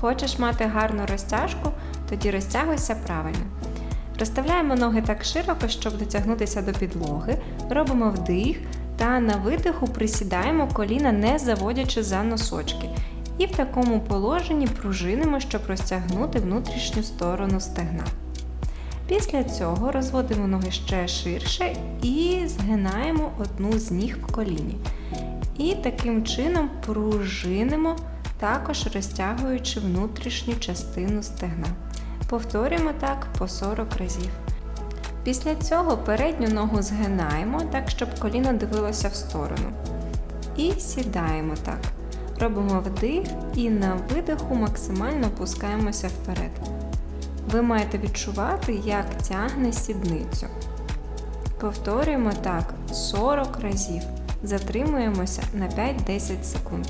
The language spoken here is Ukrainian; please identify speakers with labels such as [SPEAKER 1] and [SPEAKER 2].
[SPEAKER 1] Хочеш мати гарну розтяжку, тоді розтягуйся правильно. Розставляємо ноги так широко, щоб дотягнутися до підлоги, робимо вдих та на видиху присідаємо коліна, не заводячи за носочки. І в такому положенні пружинимо, щоб розтягнути внутрішню сторону стегна. Після цього розводимо ноги ще ширше і згинаємо одну з ніг в коліні. І таким чином пружинимо, також розтягуючи внутрішню частину стегна. Повторюємо так по 40 разів. Після цього передню ногу згинаємо так, щоб коліно дивилося в сторону. І сідаємо так. Робимо вдих і на видиху максимально опускаємося вперед. Ви маєте відчувати, як тягне сідницю. Повторюємо так 40 разів. Затримуємося на 5-10 секунд.